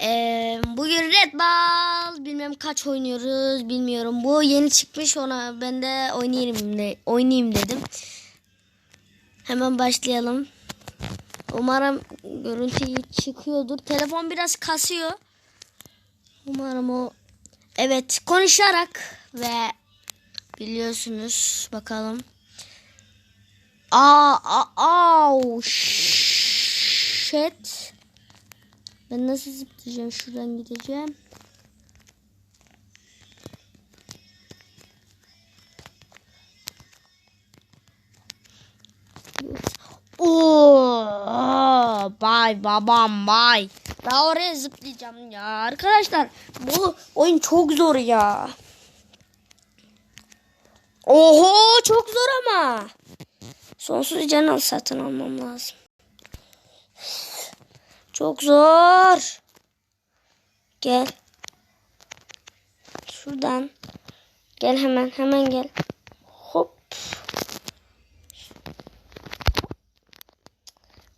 Ee, bugün Red Ball bilmem kaç oynuyoruz bilmiyorum. Bu yeni çıkmış ona ben de oynayayım de oynayayım dedim. Hemen başlayalım. Umarım görüntü iyi çıkıyordur. Telefon biraz kasıyor. Umarım o Evet konuşarak ve biliyorsunuz bakalım. Aa, aa, aa, shit. Ben nasıl zıplayacağım? Şuradan gideceğim. Oo, bay babam bay. Daha oraya zıplayacağım ya. Arkadaşlar bu oyun çok zor ya. Oho çok zor ama. Sonsuz can satın almam lazım. Çok zor. Gel. Şuradan. Gel hemen hemen gel. Hop.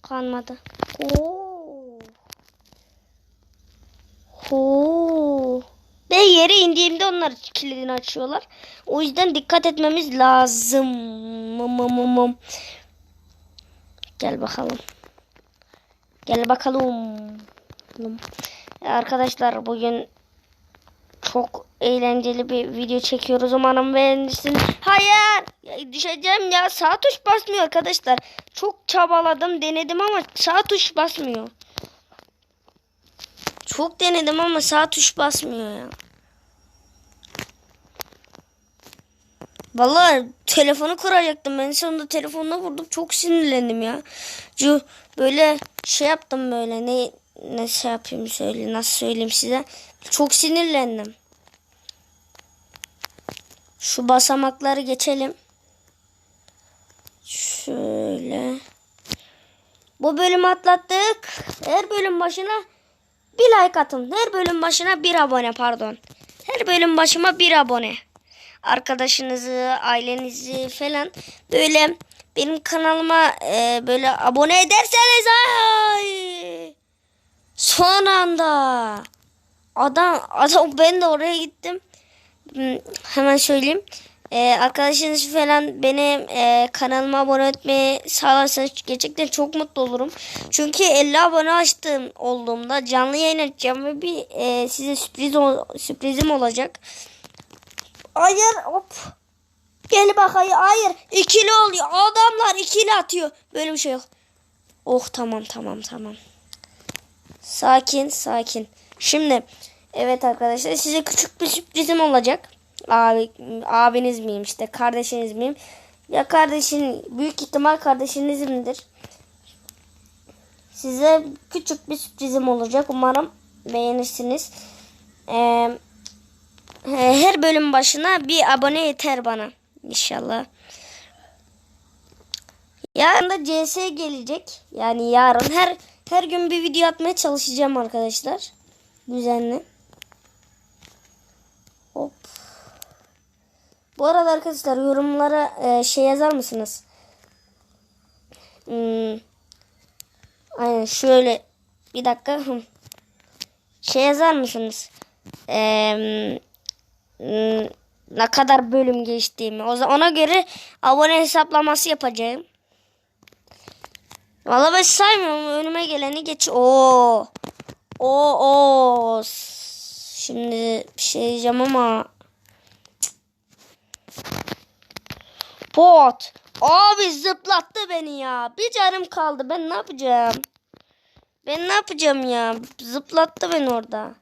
Kanmadı. Oo. Oo. Ve yere indiğimde onlar kilidini açıyorlar. O yüzden dikkat etmemiz lazım. Mım mım mım. Gel bakalım. Gel bakalım. Arkadaşlar bugün çok eğlenceli bir video çekiyoruz. Umarım beğenirsiniz. Hayır. Ya düşeceğim ya. Sağ tuş basmıyor arkadaşlar. Çok çabaladım denedim ama sağ tuş basmıyor. Çok denedim ama sağ tuş basmıyor ya. Vallahi telefonu kuracaktım. Ben sonunda telefonuna vurdum. Çok sinirlendim ya. Cu böyle şey yaptım böyle. Ne ne şey yapayım söyle nasıl söyleyeyim size. Çok sinirlendim. Şu basamakları geçelim. Şöyle. Bu bölümü atlattık. Her bölüm başına bir like atın. Her bölüm başına bir abone pardon. Her bölüm başıma bir abone. Arkadaşınızı, ailenizi falan böyle benim kanalıma e, böyle abone ederseniz ay son anda adam adam ben de oraya gittim. Hmm, Hemen söyleyeyim. Ee, arkadaşınız falan beni e, kanalıma abone etmeyi sağlarsanız gerçekten çok mutlu olurum. Çünkü 50 abone açtım olduğumda canlı yayın açacağım ve bir e, size sürpriz sürprizim olacak. Hayır hop. Gel bak hayır, hayır ikili oluyor. Adamlar ikili atıyor. Böyle bir şey yok. Oh tamam tamam tamam. Sakin sakin. Şimdi evet arkadaşlar size küçük bir sürprizim olacak. Abi, abiniz miyim işte kardeşiniz miyim? Ya kardeşin büyük ihtimal kardeşinizimdir. Size küçük bir sürprizim olacak. Umarım beğenirsiniz. Ee, her bölüm başına bir abone yeter bana. İnşallah. Yarın da CS gelecek. Yani yarın her her gün bir video atmaya çalışacağım arkadaşlar. Düzenli. Hop. Bu arada arkadaşlar yorumlara e, şey yazar mısınız? Hmm. Aynen şöyle bir dakika. Şey yazar mısınız? Eee ne kadar bölüm geçtiğimi. O ona göre abone hesaplaması yapacağım. Vallahi ben saymıyorum. Önüme geleni geç. Oo. Oo o. Şimdi bir şey diyeceğim ama Pot. Abi zıplattı beni ya. Bir canım kaldı. Ben ne yapacağım? Ben ne yapacağım ya? Zıplattı beni orada.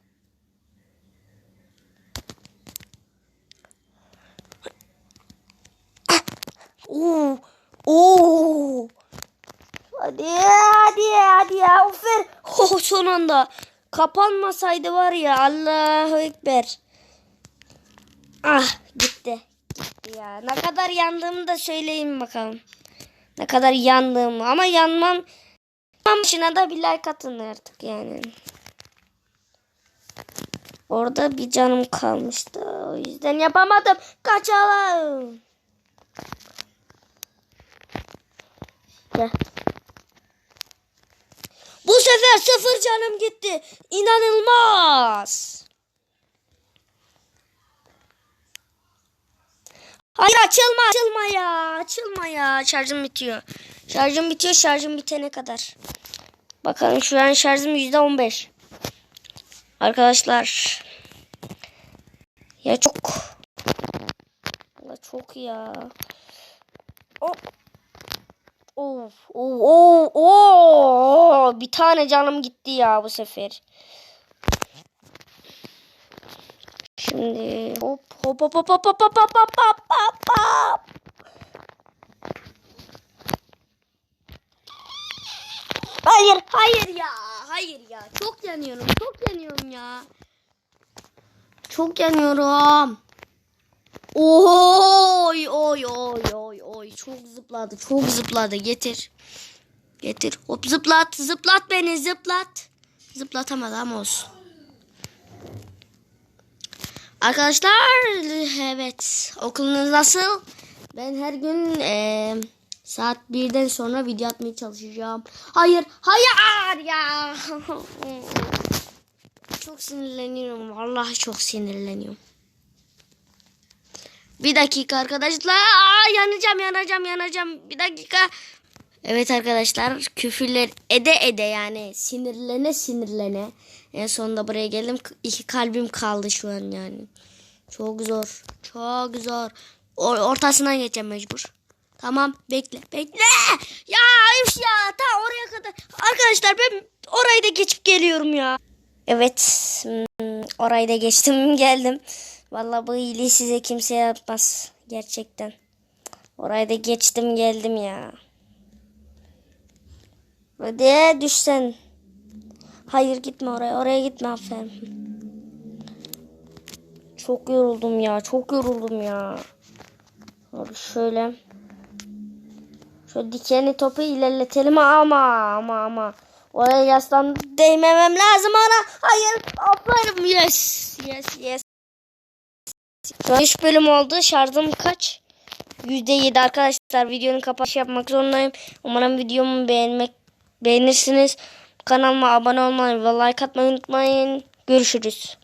Oo. Oo. Hadi hadi hadi ya. Afer. Oh, son anda. Kapanmasaydı var ya. Allahu Ekber. Ah gitti. Gitti ya. Ne kadar yandığımı da söyleyin bakalım. Ne kadar yandığımı. Ama. Yanmam başına da bir like atın artık yani. Orada bir canım kalmıştı. O yüzden yapamadım. Kaçalım. Gel. Bu sefer sıfır canım gitti. İnanılmaz. Hayır açılma açılma ya. Açılma ya. Şarjım bitiyor. Şarjım bitiyor şarjım bitene kadar. Bakalım şu an şarjım yüzde on beş. Arkadaşlar. Ya çok. Allah çok ya. Of, of, of, of. Bir tane canım gitti ya bu sefer. Şimdi hop hop hop hop hop hop hop hop hop hop hop. Hayır, hayır ya. Hayır ya. Çok yanıyorum. Çok yanıyorum ya. Çok yanıyorum. Oy oy oy oy oy. Çok zıpladı. Çok zıpladı. Getir. Getir. Hop zıplat. Zıplat beni zıplat. Zıplatamadı ama olsun. Arkadaşlar evet okulunuz nasıl? Ben her gün eee, saat 1'den sonra video atmaya çalışacağım. Hayır hayır ya. çok sinirleniyorum. Vallahi çok sinirleniyorum. Bir dakika arkadaşlar. Aa, yanacağım yanacağım yanacağım. Bir dakika. Evet arkadaşlar küfürler ede ede yani sinirlene sinirlene. En sonunda buraya geldim. İki kalbim kaldı şu an yani. Çok zor. Çok zor. Ortasından geçeceğim mecbur. Tamam bekle bekle. Ya üf ya ta oraya kadar. Arkadaşlar ben orayı da geçip geliyorum ya. Evet hmm, orayı da geçtim geldim. Vallahi bu iyiliği size kimse yapmaz. Gerçekten. Orayı da geçtim geldim ya. Hadi düşsen. Hayır gitme oraya. Oraya gitme aferin. Çok yoruldum ya. Çok yoruldum ya. Hadi şöyle. Şöyle dikenli topu ilerletelim ama ama ama. Oraya yaslan değmemem lazım ona. Hayır. Aferin. Yes. Yes. Yes. Şu an 3 bölüm oldu. Şarjım kaç? %7 arkadaşlar. Videonun kapanışı yapmak zorundayım. Umarım videomu beğenmek beğenirsiniz. Kanalıma abone olmayı ve like atmayı unutmayın. Görüşürüz.